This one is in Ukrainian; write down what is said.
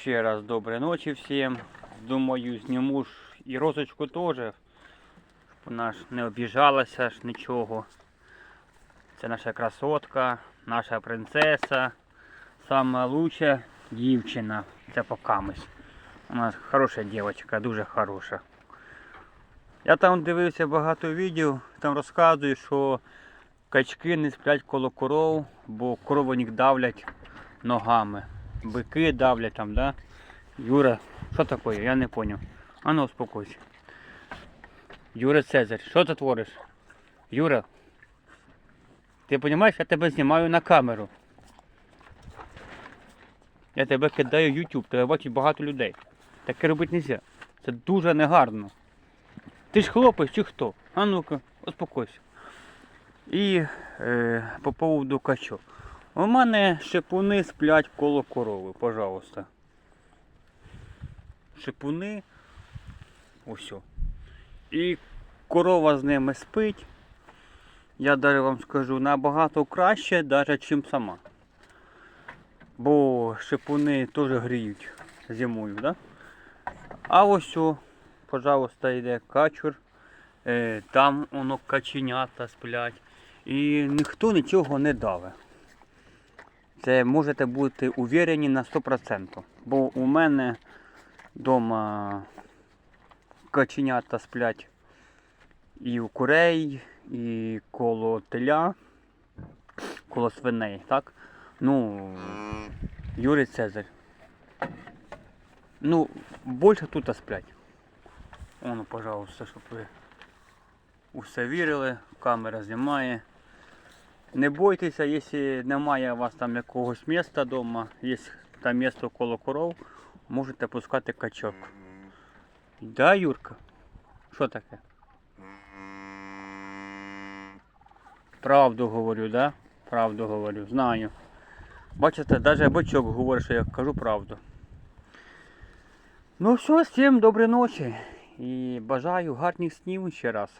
Ще раз доброї ночі всім. Думаю, зніму ж і розочку теж, щоб вона ж не обіжалася ж нічого. Це наша красотка, наша принцеса, сама лучша дівчина. Це покамись. У нас хороша дівчинка, дуже хороша. Я там дивився багато відео, там розказують, що качки не сплять коло коров, бо корови них давлять ногами. Бики давлять там, да? Юра, що таке? Я не понял. А ну успокойся. Юра Цезарь, що ти твориш? Юра, ти розумієш, я тебе знімаю на камеру. Я тебе кидаю в YouTube, тебе бачить багато людей. Таке робити не можна. Це дуже негарно. Ти ж хлопець чи хто? А ну-ка, успокойся. І е, по поводу качок. У мене шипуни сплять коло корови, пожалуйста. Шипуни. Ось. І корова з ними спить. Я даже вам скажу набагато краще, навіть чим сама. Бо шипуни теж гріють зимою, да? А ось, пожалуйста, йде качур. Е, там воно каченята сплять. І ніхто нічого не даве. Це можете бути уверені на 100%. Бо у мене вдома каченята сплять і у курей, і коло теля, коло свиней, так? Ну, Юрій Цезарь. Ну, більше тут сплять. Воно, пожалуйста, щоб ви усе вірили, камера знімає. Не бойтеся, якщо немає у вас там якогось міста вдома, є там місто коло коров, можете пускати качок. Да, Юрка? Що таке? Правду говорю, да? Правду говорю, знаю. Бачите, навіть бачок говорить, що я кажу правду. Ну все, всім доброї ночі і бажаю гарних снів ще раз.